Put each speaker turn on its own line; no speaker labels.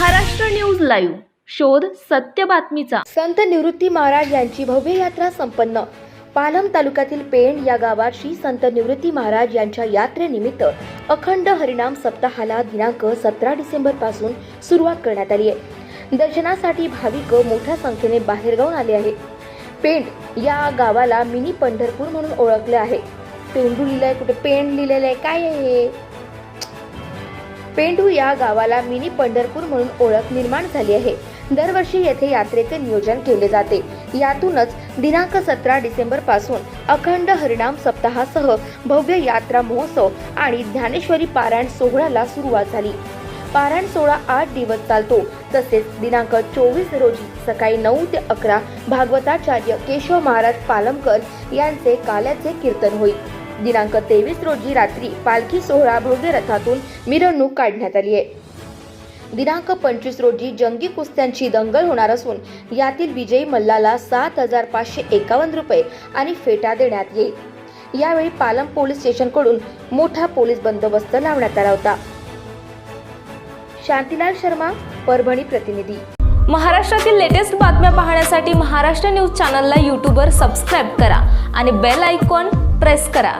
Maharashtra news live. शोध सत्य बातमीचा.
संत निवृत्ती महाराज यांची भव्य यात्रा संपन्न. पालम तालुक्यातील पेण या गावात श्री संत निवृत्ती महाराज यांच्या यात्रेनिमित्त अखंड हरिनाम सप्ताहाला दिनांक सतरा डिसेंबरपासून सुरुवात करण्यात आली आहे. दर्शनासाठी भाविक मोठ्या संख्येने बाहेरगावून आले आहे पेंड या गावाला मिनी पंढरपूर म्हणून ओळखले आहे. पेंडू लिहिलंय कुठे? पेंड लिहिलेलं आहे. काय आहे हे? पेंडू या गावाला मिनी पंढरपूर म्हणून ओळख निर्माण झाली आहे. दरवर्षी येथे यात्रेचे नियोजन केले जाते. यातूनच दिनांक सतरा डिसेंबरपासून अखंड हरिणाम सप्ताहासह भव्य यात्रा महोत्सव आणि ज्ञानेश्वरी पारायण सोहळ्याला सुरुवात झाली. पारायण सोहळा आठ दिवस चालतो. तसेच दिनांक चोवीस रोजी सकाळी नऊ ते अकरा भागवताचार्य केशव महाराज पालमकर यांचे काल्याचे कीर्तन होईल. दिनांक तेवीस रोजी रात्री पालखी सोहळा भव्य रथातून मिरवणूक काढण्यात आली आहे. दिनांक पंचवीस रोजी जंगी कुस्त्यांची दंगल होणार असून यातील विजयी मल्लाला सात हजार पाचशे एकावन्न रुपये आणि फेटा देण्यात येईल. यावेळी पालम पोलीस स्टेशनकडून मोठा पोलीस बंदोबस्त लावण्यात आला होता. शांतीलाल शर्मा परभणी प्रतिनिधी.
महाराष्ट्रातील लेटेस्ट बातम्या पाहण्यासाठी महाराष्ट्र न्यूज चॅनलला यूट्यूबवर सबस्क्राईब करा आणि बेल आयकॉन प्रेस करा